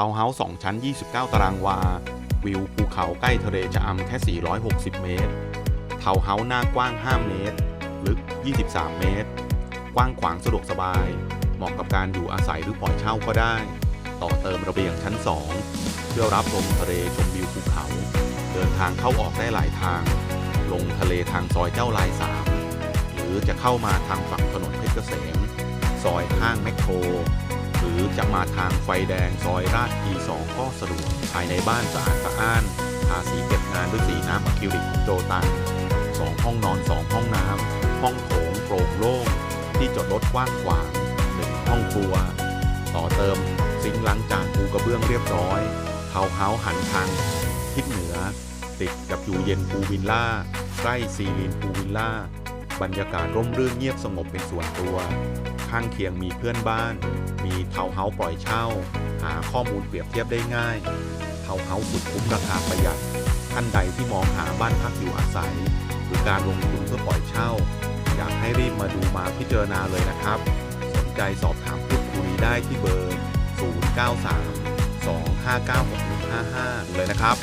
าวน์เฮาส์2ชั้น 29 ตารางวา วิวภูเขาใกล้ทะเลจะอำแค่ 460 เมตร ทาวน์เฮาส์หน้ากว้าง 5 เมตร ลึก 23 เมตร กว้างขวางสะดวกสบาย เหมาะกับการอยู่อาศัยหรือปล่อยเช่าก็ได้ ต่อเติมระเบียงชั้น 2 เพื่อรับลมทะเลชมวิวภูเขา เดินทางเข้าออกได้หลายทาง ลงทะเลทางซอยเจ้าลายสามหรือจะเข้ามาทางฝั่งถนนเพชรเกษม ซอยข้างแมคโคร รือจะมาทางไฟแดงซอยราชีสองก็สะดวกภายในบ้านสะอาดสะอ้านทาสีเก็บงานด้วยสีน้ำอะคริลิกโจตันสองห้องนอนสองห้องน้ำห้องโถงโปร่งโล่งที่จอดรถกว้างขวางหนึ่งห้องครัว ต่อเติมซิงล้างจานปูกระเบื้องเรียบร้อยเทาเฮาหันทางทิศเหนือ ติดกับอยู่เย็นพูวิลล่าใกล้ซีลีนพูวิลล่าบรรยากาศร่มรื่นเงียบสงบเป็นส่วนตัว ข้างเคียงมีเพื่อนบ้าน มีเทาวน์เฮาส์ปล่อยเช่า หาข้อมูลเปรียบเทียบได้ง่าย เทาวน์เฮาส์สุดคุ้มราคาประหยัด ท่านใดที่มองหาบ้านพักอยู่อาศัย หรือการลงทุนเพื่อปล่อยเช่า อยากให้รีบมาดูมาพิจารณาเลยนะครับ สนใจสอบถามพูดคุยได้ที่เบอร์ 093 259 6155 เลยนะครับ